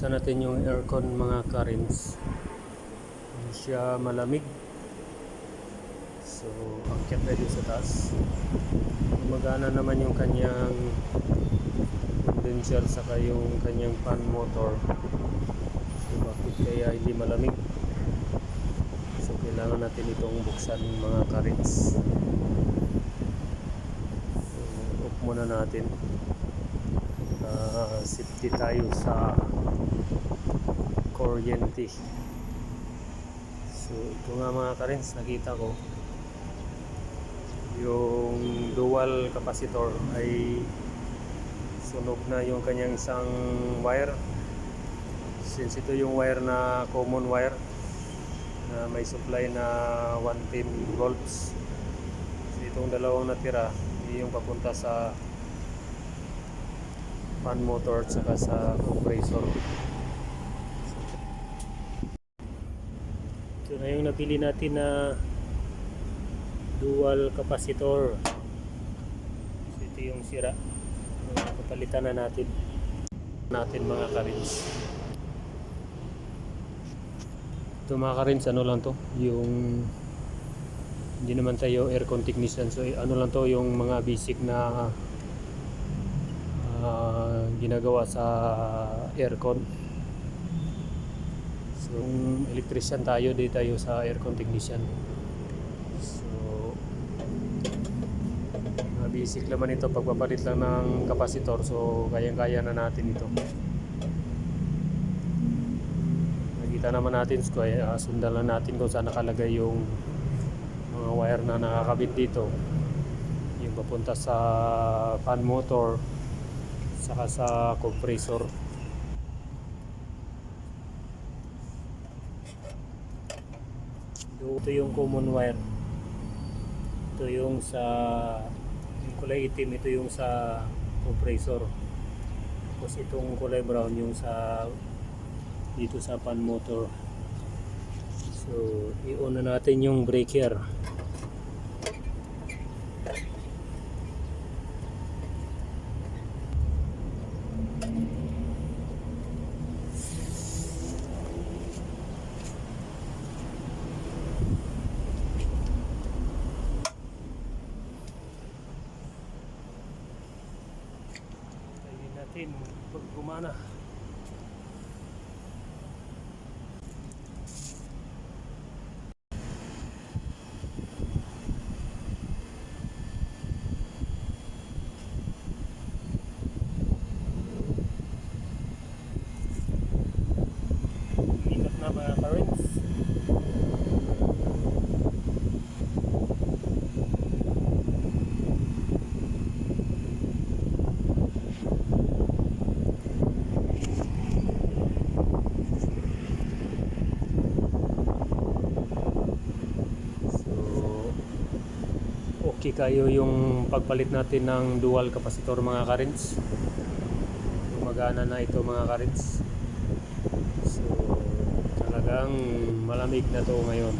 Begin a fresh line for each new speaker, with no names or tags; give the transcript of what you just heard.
Buksan natin yung aircon mga currents. Hindi siya malamig. So, angkat na sa taas. Gumagana naman yung kanyang condenser saka yung kanyang fan motor. So, bakit kaya hindi malamig? So, kailangan natin itong buksan mga currents. So, off muna natin. Ah, safety tayo sa kuryente. So, ito nga mga karins, nakita ko yung dual capacitor ay sunog na yung kanyang isang wire. Since ito yung wire na common wire na may supply na 110 volts. So, itong dalawang natira, yung papunta sa fan motor at saka sa compressor. Ito na yung napili natin na dual capacitor. So, ito yung sira. Uh, Papalitan na natin natin mga karins. Ito mga karins, ano lang to? Yung hindi naman tayo aircon technician. So ano lang to yung mga basic na ah, ginagawa sa aircon. So, kung electrician tayo, di tayo sa aircon technician. So, basic naman ito, pagpapalit lang ng kapasitor. So, kayang-kaya na natin ito. Nakita naman natin, so, ah, sundan lang natin kung saan nakalagay yung mga wire na nakakabit dito. Yung papunta sa fan motor, saka sa compressor. Ito yung common wire. Ito yung sa yung kulay itim, ito yung sa compressor. Tapos itong kulay brown yung sa dito sa fan motor. So, i-on na natin yung breaker. Natin pag gumana. Ikot na mga currents. So, okay kayo yung pagpalit natin ng dual capacitor mga currents. Gumagana na ito mga currents. So, talagang malamig na to ngayon.